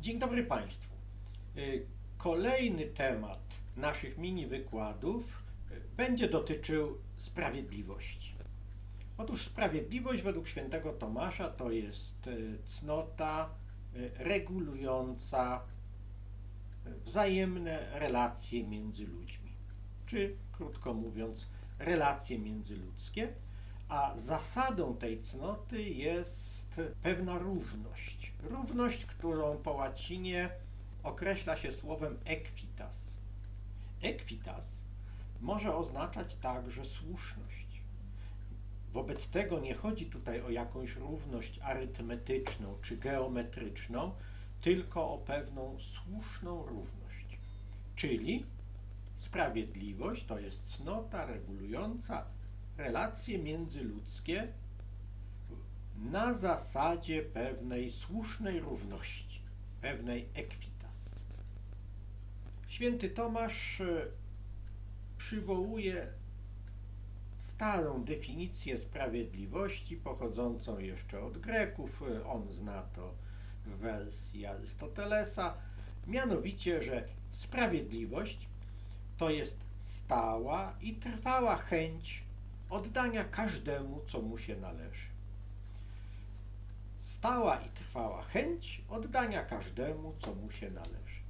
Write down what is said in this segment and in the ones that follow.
Dzień dobry Państwu. Y, Kolejny temat naszych mini wykładów y, będzie dotyczył sprawiedliwości. Otóż sprawiedliwość według świętego Tomasza to jest y, cnota regulująca wzajemne relacje między ludźmi, czy krótko mówiąc, relacje międzyludzkie, a zasadą tej cnoty jest pewna równość. Równość, którą po łacinie określa się słowem equitas. Equitas może oznaczać także słuszność. Wobec tego nie chodzi tutaj o jakąś równość arytmetyczną czy geometryczną, tylko o pewną słuszną równość. Czyli sprawiedliwość to jest cnota regulująca relacje międzyludzkie na zasadzie pewnej słusznej równości, pewnej equitas. Święty Tomasz e, przywołuje starą definicję sprawiedliwości pochodzącą jeszcze od Greków. E, On zna to w wersji Arystotelesa. Mianowicie, że sprawiedliwość to jest stała i trwała chęć oddania każdemu, co mu się należy. Stała i trwała chęć oddania każdemu, co mu się należy.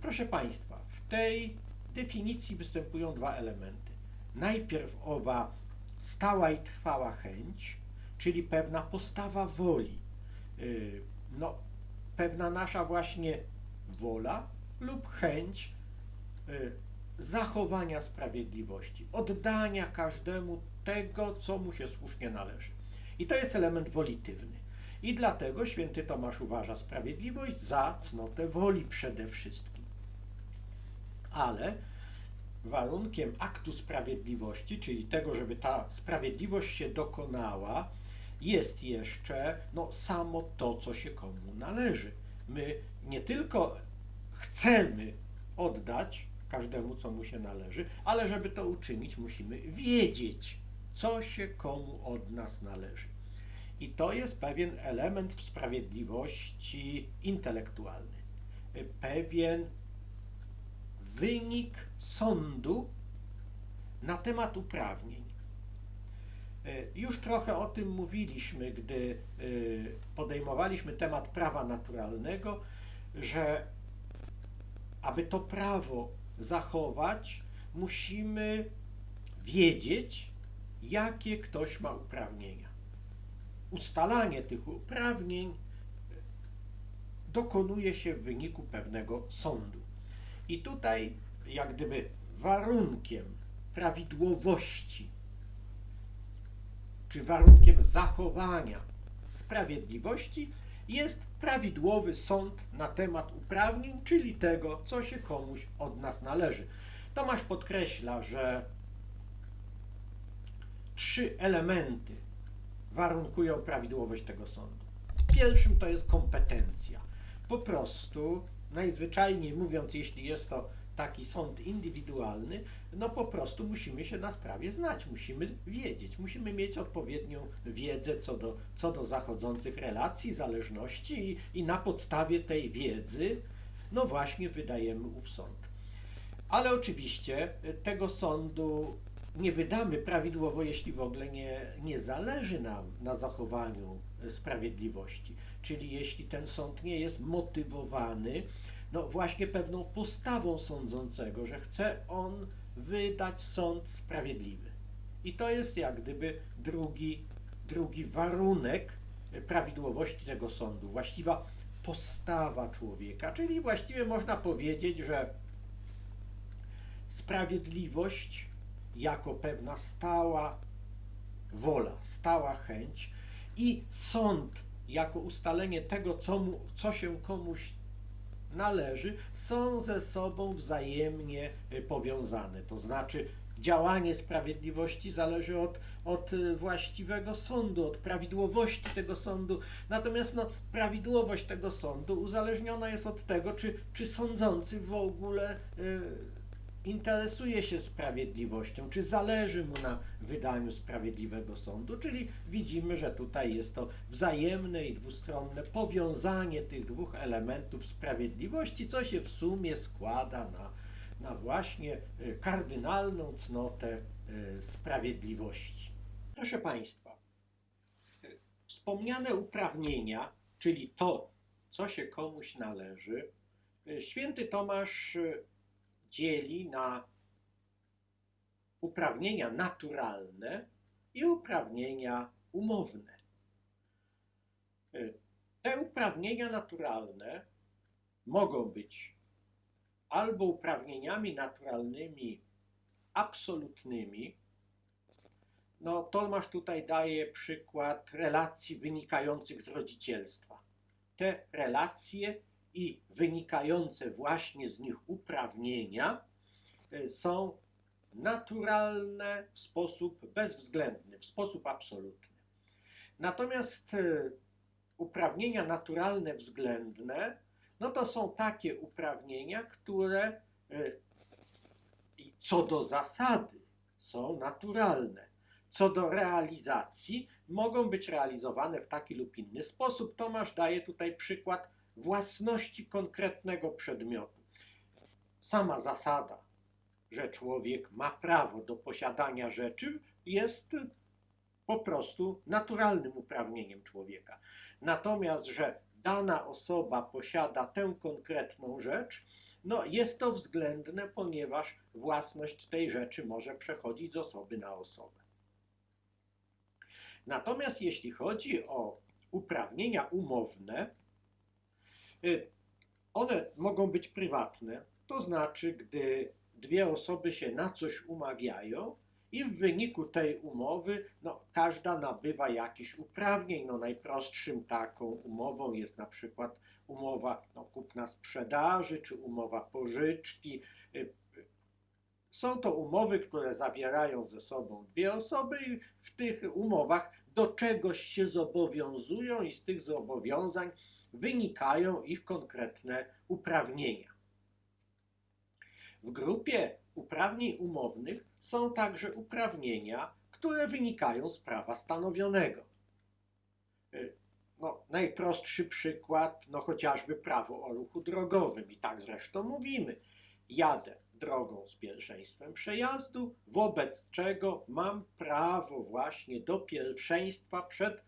Proszę Państwa, w tej definicji występują dwa elementy. Najpierw owa stała i trwała chęć, czyli pewna postawa woli, yy, no, pewna nasza właśnie wola lub chęć yy, zachowania sprawiedliwości, oddania każdemu tego, co mu się słusznie należy. I to jest element wolitywny. I dlatego święty Tomasz uważa sprawiedliwość za cnotę woli przede wszystkim. Ale warunkiem aktu sprawiedliwości, czyli tego, żeby ta sprawiedliwość się dokonała, jest jeszcze no, samo to, co się komu należy. My nie tylko chcemy oddać każdemu, co mu się należy, ale żeby to uczynić, musimy wiedzieć, co się komu od nas należy. I to jest pewien element w sprawiedliwości intelektualny. Pewien wynik sądu na temat uprawnień. Już trochę o tym mówiliśmy, gdy podejmowaliśmy temat prawa naturalnego, że aby to prawo zachować, musimy wiedzieć, jakie ktoś ma uprawnienia. Ustalanie tych uprawnień dokonuje się w wyniku pewnego sądu. I tutaj, jak gdyby, warunkiem prawidłowości czy warunkiem zachowania sprawiedliwości jest prawidłowy sąd na temat uprawnień, czyli tego, co się komuś od nas należy. Tomasz podkreśla, że trzy elementy warunkują prawidłowość tego sądu. Pierwszym to jest kompetencja. Po prostu, najzwyczajniej mówiąc, jeśli jest to taki sąd indywidualny, no po prostu musimy się na sprawie znać, musimy wiedzieć, musimy mieć odpowiednią wiedzę co do, co do zachodzących relacji, zależności i, i na podstawie tej wiedzy, no właśnie wydajemy ów sąd. Ale oczywiście y, tego sądu nie wydamy prawidłowo, jeśli w ogóle nie, nie zależy nam na zachowaniu y, sprawiedliwości. Czyli jeśli ten sąd nie jest motywowany, no właśnie pewną postawą sądzącego, że chce on wydać sąd sprawiedliwy. I to jest jak gdyby drugi, drugi warunek prawidłowości tego sądu, właściwa postawa człowieka, czyli właściwie można powiedzieć, że sprawiedliwość jako pewna stała wola, stała chęć i sąd jako ustalenie tego, co, mu, co się komuś należy, są ze sobą wzajemnie y, powiązane. To znaczy, działanie sprawiedliwości zależy od, od y, właściwego sądu, od prawidłowości tego sądu. Natomiast no, prawidłowość tego sądu uzależniona jest od tego, czy, czy sądzący w ogóle y, interesuje się sprawiedliwością, czy zależy mu na wydaniu sprawiedliwego sądu, czyli widzimy, że tutaj jest to wzajemne i dwustronne powiązanie tych dwóch elementów sprawiedliwości, co się w sumie składa na, na właśnie y, kardynalną cnotę y, sprawiedliwości. Proszę Państwa, wspomniane uprawnienia, czyli to, co się komuś należy, y, święty Tomasz dzieli na uprawnienia naturalne i uprawnienia umowne. Y, Te uprawnienia naturalne mogą być albo uprawnieniami naturalnymi absolutnymi. No, Tomasz tutaj daje przykład relacji wynikających z rodzicielstwa. Te relacje i wynikające właśnie z nich uprawnienia y, są naturalne w sposób bezwzględny, w sposób absolutny. Natomiast y, uprawnienia naturalne względne, no to są takie uprawnienia, które i co do zasady są naturalne. Co do realizacji, mogą być realizowane w taki lub inny sposób. Tomasz daje tutaj przykład własności konkretnego przedmiotu. Sama zasada, że człowiek ma prawo do posiadania rzeczy, jest po prostu naturalnym uprawnieniem człowieka. Natomiast, że dana osoba posiada tę konkretną rzecz, no jest to względne, ponieważ własność tej rzeczy może przechodzić z osoby na osobę. Natomiast jeśli chodzi o uprawnienia umowne, one mogą być prywatne, to znaczy, gdy dwie osoby się na coś umawiają i w wyniku tej umowy no, każda nabywa jakichś uprawnień. No, najprostszym taką umową jest na przykład umowa no, kupna-sprzedaży czy umowa pożyczki. Y, y, Są to umowy, które zawierają ze sobą dwie osoby i w tych umowach do czegoś się zobowiązują i z tych zobowiązań wynikają ich konkretne uprawnienia. W grupie uprawnień umownych są także uprawnienia, które wynikają z prawa stanowionego. Y, No, najprostszy przykład, no chociażby prawo o ruchu drogowym, i tak zresztą mówimy. Jadę drogą z pierwszeństwem przejazdu, wobec czego mam prawo właśnie do pierwszeństwa przed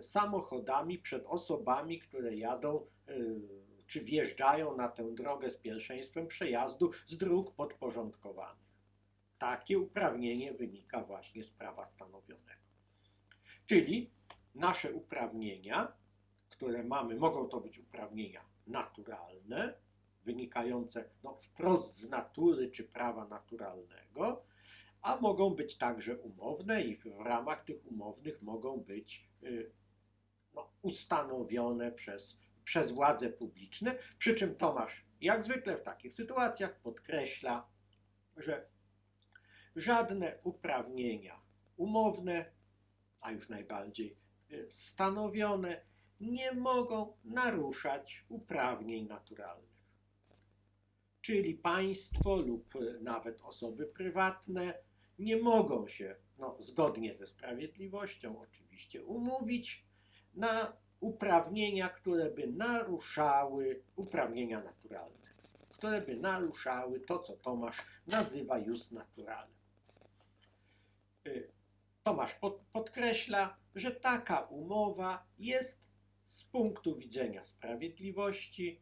samochodami, przed osobami, które jadą y, czy wjeżdżają na tę drogę z pierwszeństwem przejazdu z dróg podporządkowanych. Takie uprawnienie wynika właśnie z prawa stanowionego. Czyli nasze uprawnienia, które mamy, mogą to być uprawnienia naturalne, wynikające no, wprost z natury czy prawa naturalnego, a mogą być także umowne i w ramach tych umownych mogą być y, no, ustanowione przez, przez władze publiczne. Przy czym Tomasz, jak zwykle w takich sytuacjach, podkreśla, że żadne uprawnienia umowne, a już najbardziej y, stanowione, nie mogą naruszać uprawnień naturalnych. Czyli państwo lub y, nawet osoby prywatne nie mogą się, no, zgodnie ze sprawiedliwością oczywiście, umówić na uprawnienia, które by naruszały uprawnienia naturalne, które by naruszały to, co Tomasz nazywa jus naturalem. Y, Tomasz pod, podkreśla, że taka umowa jest z punktu widzenia sprawiedliwości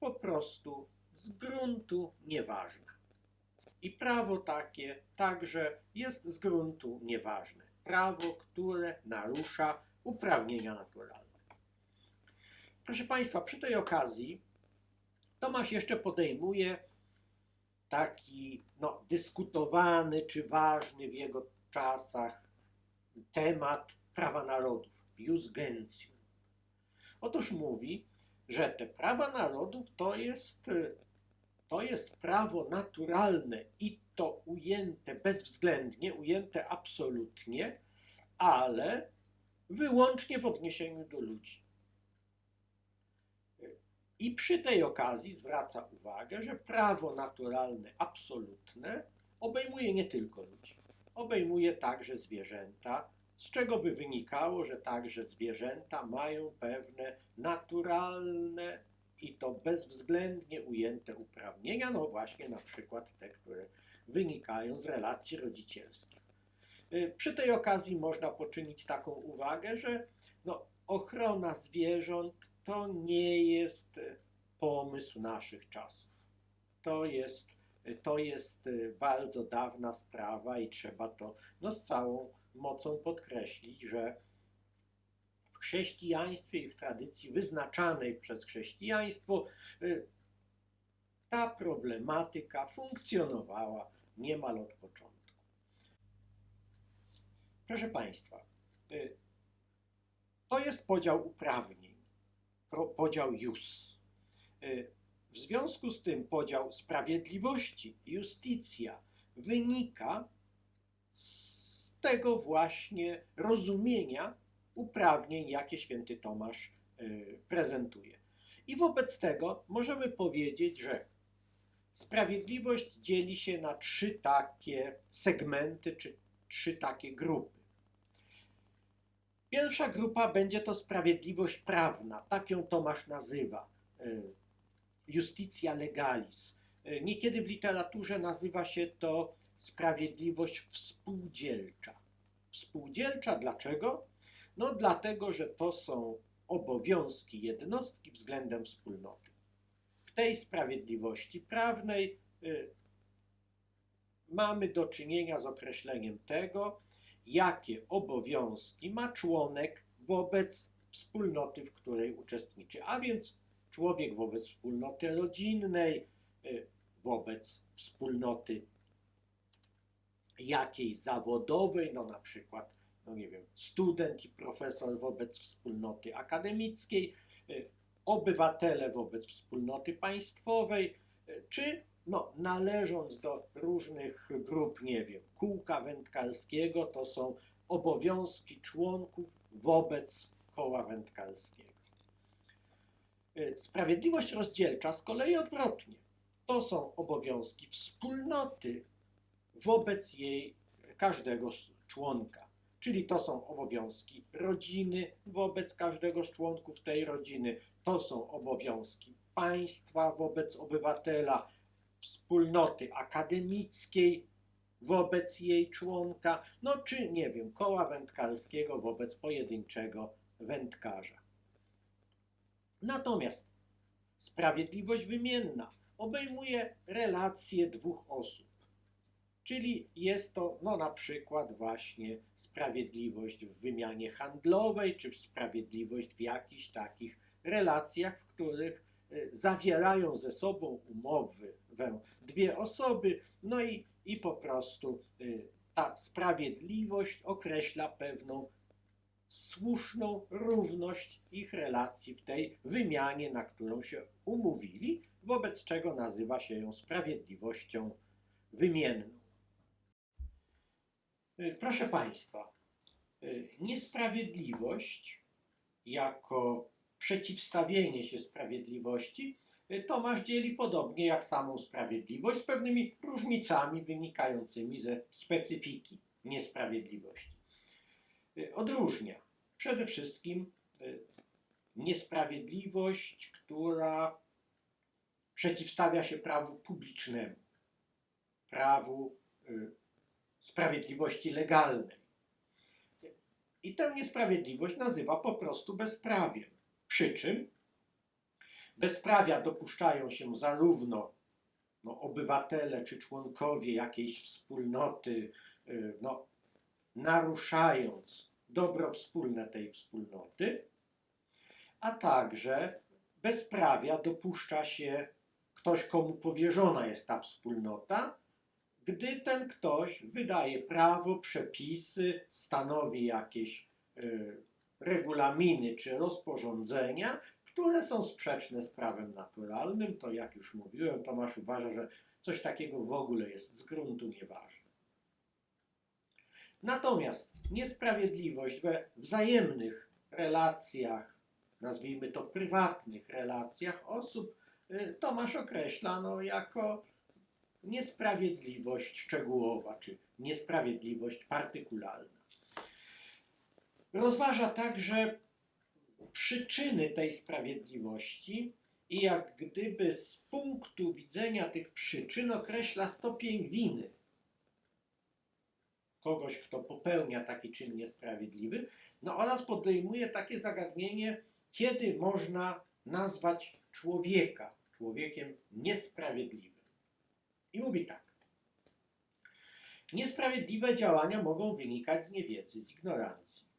po prostu z gruntu nieważna. I prawo takie także jest z gruntu nieważne. Prawo, które narusza uprawnienia naturalne. Proszę Państwa, przy tej okazji Tomasz jeszcze podejmuje taki no, dyskutowany czy ważny w jego czasach temat prawa narodów, jus gentium. Otóż mówi, że te prawa narodów to jest, to jest prawo naturalne i to ujęte bezwzględnie, ujęte absolutnie, ale wyłącznie w odniesieniu do ludzi. I przy tej okazji zwraca uwagę, że prawo naturalne absolutne obejmuje nie tylko ludzi, obejmuje także zwierzęta, z czego by wynikało, że także zwierzęta mają pewne naturalne i to bezwzględnie ujęte uprawnienia, no właśnie na przykład te, które wynikają z relacji rodzicielskich. Y, Przy tej okazji można poczynić taką uwagę, że no, ochrona zwierząt to nie jest y, pomysł naszych czasów. To jest, y, to jest bardzo dawna sprawa i trzeba to no, z całą mocą podkreślić, że chrześcijaństwie i w tradycji wyznaczanej przez chrześcijaństwo y, ta problematyka funkcjonowała niemal od początku. Proszę Państwa, y, to jest podział uprawnień, podział jus. Y, W związku z tym podział sprawiedliwości, justicja, wynika z tego właśnie rozumienia uprawnień, jakie święty Tomasz y, prezentuje. I wobec tego możemy powiedzieć, że sprawiedliwość dzieli się na trzy takie segmenty, czy trzy takie grupy. Pierwsza grupa będzie to sprawiedliwość prawna, tak ją Tomasz nazywa, y, justitia legalis. Y, Niekiedy w literaturze nazywa się to sprawiedliwość współdzielcza. Współdzielcza dlaczego? No dlatego, że to są obowiązki jednostki względem wspólnoty. W tej sprawiedliwości prawnej y, mamy do czynienia z określeniem tego, jakie obowiązki ma członek wobec wspólnoty, w której uczestniczy. A więc człowiek wobec wspólnoty rodzinnej, y, wobec wspólnoty jakiejś zawodowej, no na przykład, no nie wiem, student i profesor wobec wspólnoty akademickiej, y, obywatele wobec wspólnoty państwowej, y, czy no, należąc do różnych grup, nie wiem, kółka wędkarskiego, to są obowiązki członków wobec koła wędkarskiego. Y, Sprawiedliwość rozdzielcza z kolei odwrotnie. To są obowiązki wspólnoty wobec jej każdego członka. Czyli to są obowiązki rodziny wobec każdego z członków tej rodziny, to są obowiązki państwa wobec obywatela, wspólnoty akademickiej wobec jej członka, no czy nie wiem, koła wędkarskiego wobec pojedynczego wędkarza. Natomiast sprawiedliwość wymienna obejmuje relacje dwóch osób. Czyli jest to no, na przykład właśnie sprawiedliwość w wymianie handlowej, czy sprawiedliwość w jakichś takich relacjach, w których y, zawierają ze sobą umowy dwie osoby, no i, i po prostu y, ta sprawiedliwość określa pewną słuszną równość ich relacji w tej wymianie, na którą się umówili, wobec czego nazywa się ją sprawiedliwością wymienną. Y, Proszę Państwa, y, niesprawiedliwość jako przeciwstawienie się sprawiedliwości y, Tomasz dzieli podobnie jak samą sprawiedliwość z pewnymi różnicami wynikającymi ze specyfiki niesprawiedliwości. Odróżnia przede wszystkim niesprawiedliwość, która przeciwstawia się prawu publicznemu, prawu sprawiedliwości legalnej. I tę niesprawiedliwość nazywa po prostu bezprawiem. Przy czym bezprawia dopuszczają się zarówno no, obywatele czy członkowie jakiejś wspólnoty, y, no, naruszając dobro wspólne tej wspólnoty, a także bezprawia dopuszcza się ktoś, komu powierzona jest ta wspólnota, gdy ten ktoś wydaje prawo, przepisy, stanowi jakieś y, regulaminy czy rozporządzenia, które są sprzeczne z prawem naturalnym, to jak już mówiłem, Tomasz uważa, że coś takiego w ogóle jest z gruntu nieważne. Natomiast niesprawiedliwość we wzajemnych relacjach nazwijmy to prywatnych relacjach osób, y, Tomasz określa no, jako niesprawiedliwość szczegółowa, czy niesprawiedliwość partykularna. Rozważa także przyczyny tej sprawiedliwości i jak gdyby z punktu widzenia tych przyczyn określa stopień winy kogoś, kto popełnia taki czyn niesprawiedliwy, no oraz podejmuje takie zagadnienie, kiedy można nazwać człowieka człowiekiem niesprawiedliwym. I mówi tak. Niesprawiedliwe działania mogą wynikać z niewiedzy, z ignorancji.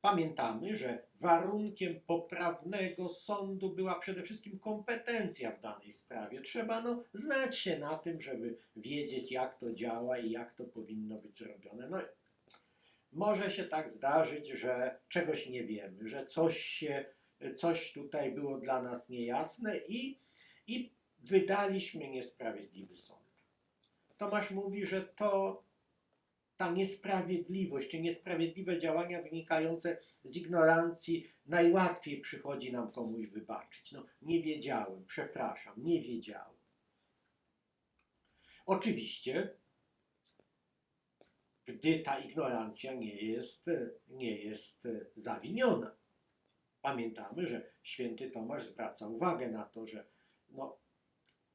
Pamiętamy, że warunkiem poprawnego sądu była przede wszystkim kompetencja w danej sprawie. Trzeba no, znać się na tym, żeby wiedzieć, jak to działa i jak to powinno być zrobione. No, może się tak zdarzyć, że czegoś nie wiemy, że coś, się, coś tutaj było dla nas niejasne i, i wydaliśmy niesprawiedliwy sąd. Tomasz mówi, że to ta niesprawiedliwość, czy niesprawiedliwe działania wynikające z ignorancji najłatwiej przychodzi nam komuś wybaczyć. No, nie wiedziałem, przepraszam, nie wiedziałem. Oczywiście, gdy ta ignorancja nie jest, nie jest zawiniona. Pamiętamy, że święty Tomasz zwraca uwagę na to, że no,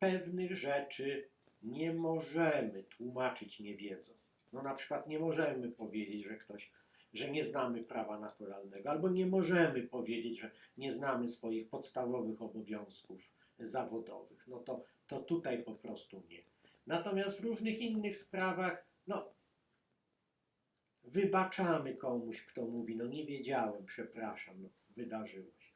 pewnych rzeczy nie możemy tłumaczyć niewiedzą. No na przykład nie możemy powiedzieć, że ktoś, że nie znamy prawa naturalnego, albo nie możemy powiedzieć, że nie znamy swoich podstawowych obowiązków zawodowych. No to, to tutaj po prostu nie. Natomiast w różnych innych sprawach, no wybaczamy komuś, kto mówi, no nie wiedziałem, przepraszam, no wydarzyło się.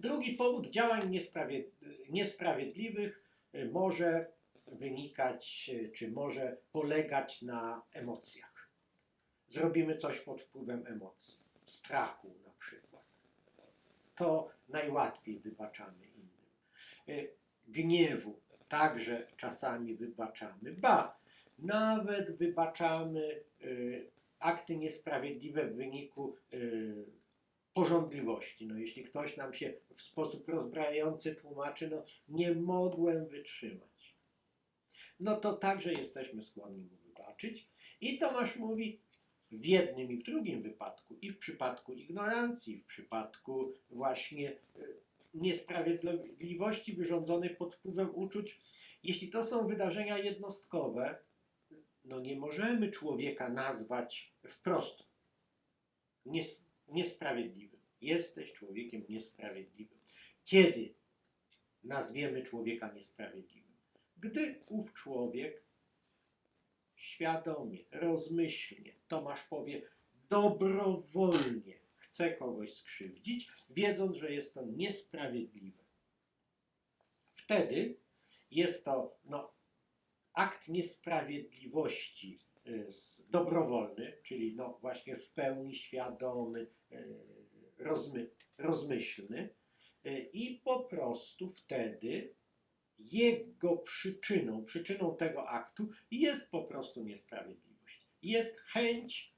Drugi powód działań niesprawiedli niesprawiedliwych y, może wynikać, y, czy może polegać na emocjach. Zrobimy coś pod wpływem emocji, strachu na przykład. To najłatwiej wybaczamy innym. Y, Gniewu także czasami wybaczamy. Ba, nawet wybaczamy akty niesprawiedliwe w wyniku porządliwości. No, jeśli ktoś nam się w sposób rozbrajający tłumaczy, no nie mogłem wytrzymać no to także jesteśmy skłonni mu wybaczyć. I Tomasz mówi w jednym i w drugim wypadku, i w przypadku ignorancji, w przypadku właśnie e, niesprawiedliwości wyrządzonej pod wpływem uczuć, jeśli to są wydarzenia jednostkowe, no nie możemy człowieka nazwać wprost niesprawiedliwym. Jesteś człowiekiem niesprawiedliwym. Kiedy nazwiemy człowieka niesprawiedliwym? Gdy ów człowiek świadomie, rozmyślnie, Tomasz powie, dobrowolnie chce kogoś skrzywdzić, wiedząc, że jest to niesprawiedliwe. Wtedy jest to no, akt niesprawiedliwości dobrowolny, czyli no, właśnie w pełni świadomy, y, rozmy, rozmyślny y, i po prostu wtedy jego przyczyną, przyczyną tego aktu jest po prostu niesprawiedliwość. Jest chęć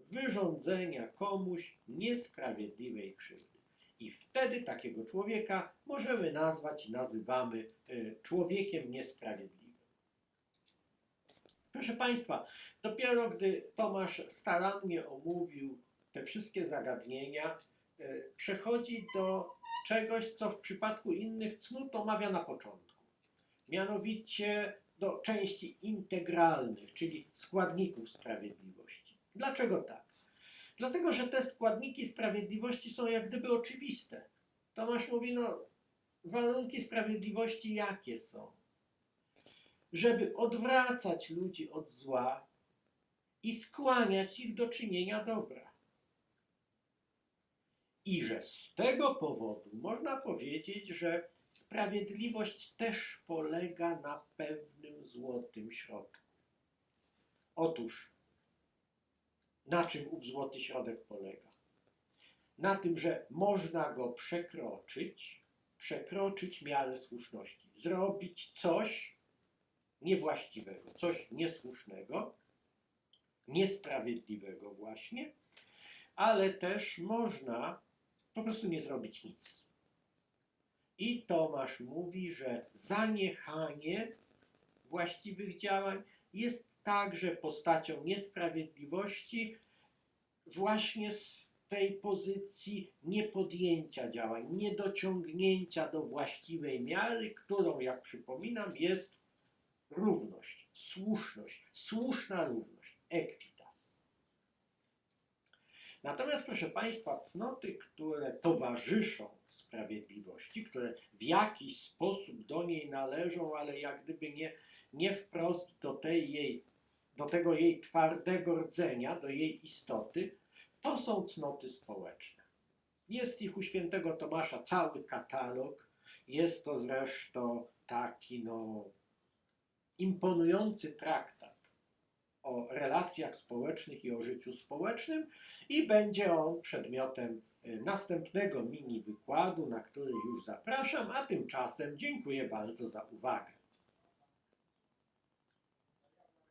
wyrządzenia komuś niesprawiedliwej krzywdy. I wtedy takiego człowieka możemy nazwać nazywamy y, człowiekiem niesprawiedliwym. Proszę Państwa, dopiero gdy Tomasz starannie omówił te wszystkie zagadnienia, y, przechodzi do czegoś, co w przypadku innych cnót omawia na początku mianowicie do części integralnych, czyli składników sprawiedliwości. Dlaczego tak? Dlatego, że te składniki sprawiedliwości są jak gdyby oczywiste. Tomasz mówi, no, warunki sprawiedliwości jakie są? Żeby odwracać ludzi od zła i skłaniać ich do czynienia dobra. I że z tego powodu można powiedzieć, że Sprawiedliwość też polega na pewnym złotym środku. Otóż, na czym ów złoty środek polega? Na tym, że można go przekroczyć, przekroczyć miarę słuszności, zrobić coś niewłaściwego, coś niesłusznego, niesprawiedliwego właśnie, ale też można po prostu nie zrobić nic. I Tomasz mówi, że zaniechanie właściwych działań jest także postacią niesprawiedliwości, właśnie z tej pozycji niepodjęcia działań, niedociągnięcia do właściwej miary, którą, jak przypominam, jest równość, słuszność, słuszna równość, equitas. Natomiast, proszę Państwa, cnoty, które towarzyszą sprawiedliwości, które w jakiś sposób do niej należą, ale jak gdyby nie, nie wprost do, tej jej, do tego jej twardego rdzenia, do jej istoty, to są cnoty społeczne. Jest ich u świętego Tomasza cały katalog. Jest to zresztą taki no, imponujący traktat o relacjach społecznych i o życiu społecznym i będzie on przedmiotem y, następnego mini wykładu, na który już zapraszam, a tymczasem dziękuję bardzo za uwagę.